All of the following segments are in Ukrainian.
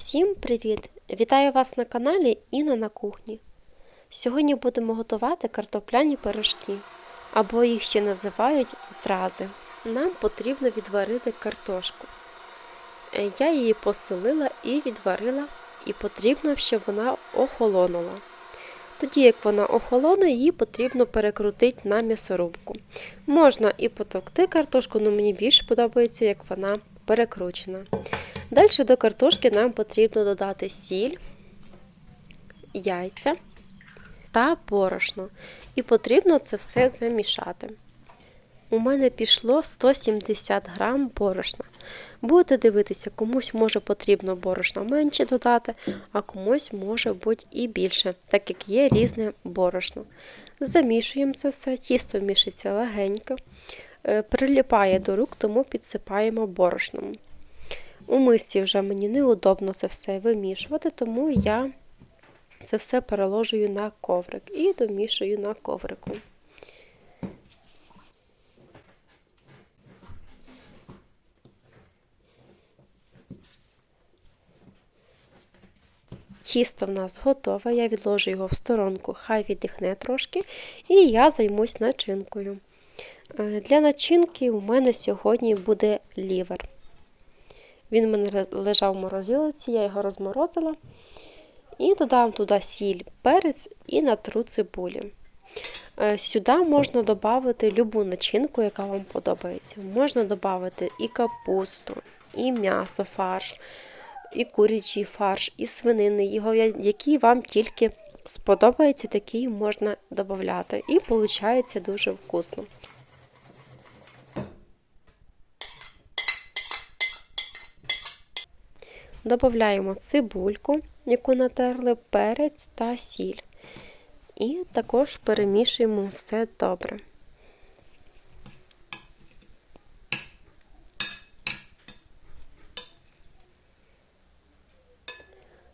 Всім привіт! Вітаю вас на каналі Інна на кухні. Сьогодні будемо готувати картопляні пирожки, або їх ще називають зрази. Нам потрібно відварити картошку. Е, Я її посолила і відварила, і потрібно, щоб вона охолонула. Тоді, як вона охолоне, її потрібно перекрутити на м'ясорубку. Можна і потовкти картошку, але мені більше подобається, як вона перекручена. Далі до картошки нам потрібно додати сіль, яйця та борошно. І потрібно це все замішати. У мене пішло 170 грам борошна. Будете дивитися, комусь може потрібно борошна менше додати, а комусь може бути і більше, так як є різне борошно. Замішуємо це все, тісто мішиться легенько, е, приліпає до рук, тому підсипаємо борошном. У мисці вже мені неудобно це все вимішувати, тому я це все переложую на коврик і домішую на коврику. Тісто в нас готове, я відложу його в сторонку, хай віддихне трошки, і я займусь начинкою. Е, Для начинки у мене сьогодні буде лівер. Він у мене лежав в морозилиці, я його розморозила. І додам туди сіль, перець і натру цибулі. Е, Сюди можна додати любу начинку, яка вам подобається. Можна додати і капусту, і м'ясо, фарш, і курячий фарш, і свинини, який вам тільки сподобається, такий можна додати. І виходить дуже вкусно. Додаємо цибульку, яку натерли, перець та сіль. І також перемішуємо все добре.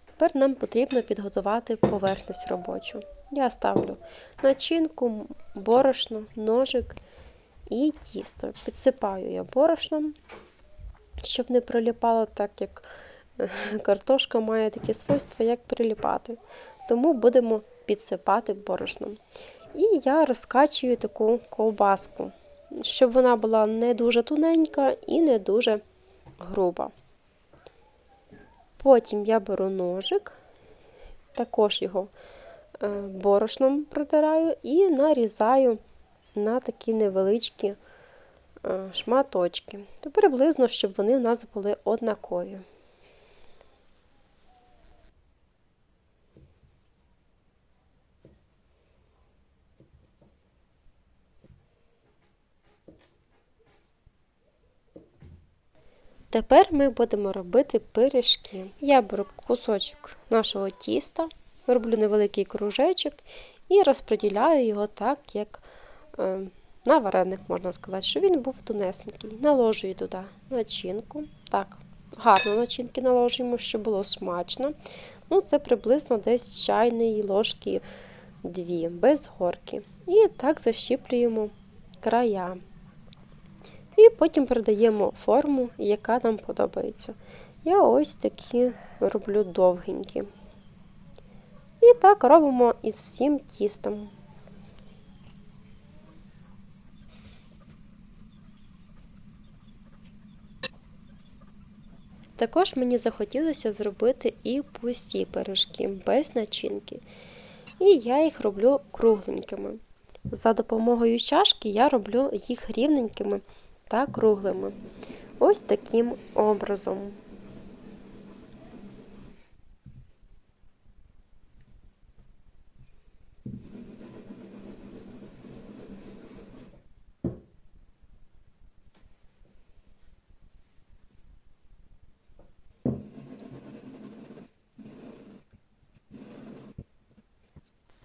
Тепер нам потрібно підготувати поверхність робочу. Я ставлю начинку, борошно, ножик і тісто. Підсипаю я борошном, щоб не приліпало так, як картошка має такі свойства, як приліпати. Тому будемо підсипати борошном. І я розкачую таку ковбаску, щоб вона була не дуже тоненька і не дуже груба. Потім я беру ножик, також його е, борошном протираю і нарізаю на такі невеличкі е, шматочки. То приблизно, щоб вони у нас були однакові. Тепер ми будемо робити пиріжки. Я беру кусочок нашого тіста, роблю невеликий кружечок і розподіляю його так, як е, на вареник, можна сказати, щоб він був тунесенький. Наложую туди начинку. Так, гарно начинки наложуємо, щоб було смачно. Ну, Це приблизно десь чайної ложки дві, без горки. І так защіплюємо края. І потім передаємо форму, яка нам подобається. Я ось такі роблю довгенькі. І так робимо із всім тістом. Також мені захотілося зробити і пусті пиріжки без начинки. І я їх роблю кругленькими. За допомогою чашки я роблю їх рівненькими та круглими. Ось таким образом.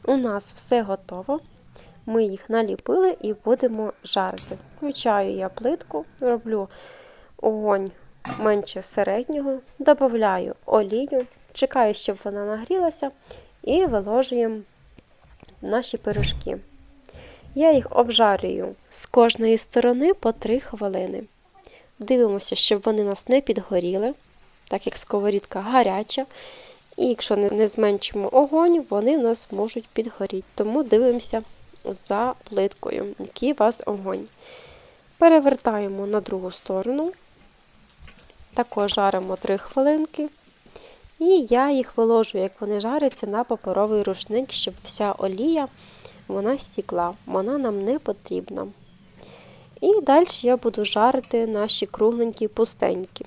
У нас все готово. Ми їх наліпили і будемо жарити. Включаю я плитку, роблю огонь менше середнього, додаю олію, чекаю, щоб вона нагрілася, і виложуємо наші пирожки. Я їх обжарюю з кожної сторони по 3 хвилини. Дивимося, щоб вони нас не підгоріли. так як сковорідка гаряча. І якщо не, зменшимо огонь, вони нас можуть підгоріти. Тому дивимося за плиткою, який у вас огонь. Перевертаємо на другу сторону. Також жаримо 3 хвилинки. І я їх виложу, як вони жаряться, на паперовий рушник, щоб вся олія вона стікла. Вона нам не потрібна. І далі я буду жарити наші кругленькі пустенькі.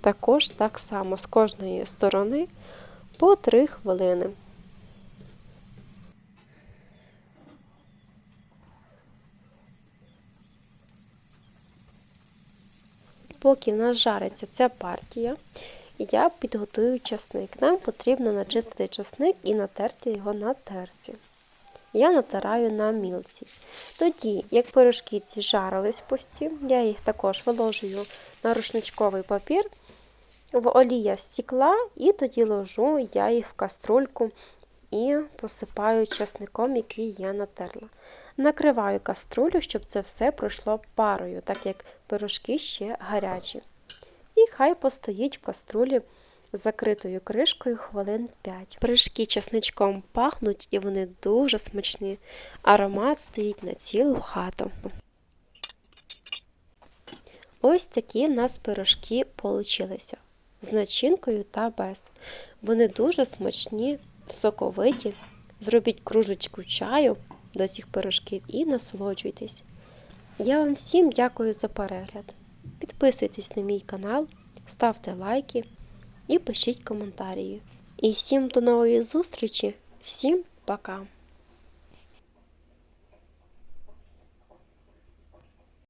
Також так само з кожної сторони по 3 хвилини. Поки в нас жариться ця партія, я підготую часник. Нам потрібно начистити часник і натерти його на терці. Я натираю на мілці. Тоді, як пирожки ці жарились пусті, я їх також виложую на рушничковий папір, в олія стекла, і тоді ложу я їх в каструльку і посипаю часником, який я натерла. Накриваю каструлю, щоб це все пройшло парою, так як пирожки ще гарячі. І хай постоїть в каструлі з закритою кришкою хвилин 5. Пиріжки часничком пахнуть і вони дуже смачні. Аромат стоїть на цілу хату. Ось такі в нас пирожки получилися. З начинкою та без. Вони дуже смачні, соковиті. Зробіть кружечку чаю до цих пирожків і насолоджуйтесь. Я вам всім дякую за перегляд. Підписуйтесь на мій канал, ставте лайки і пишіть коментарі. І всім до нової зустрічі, всім пока!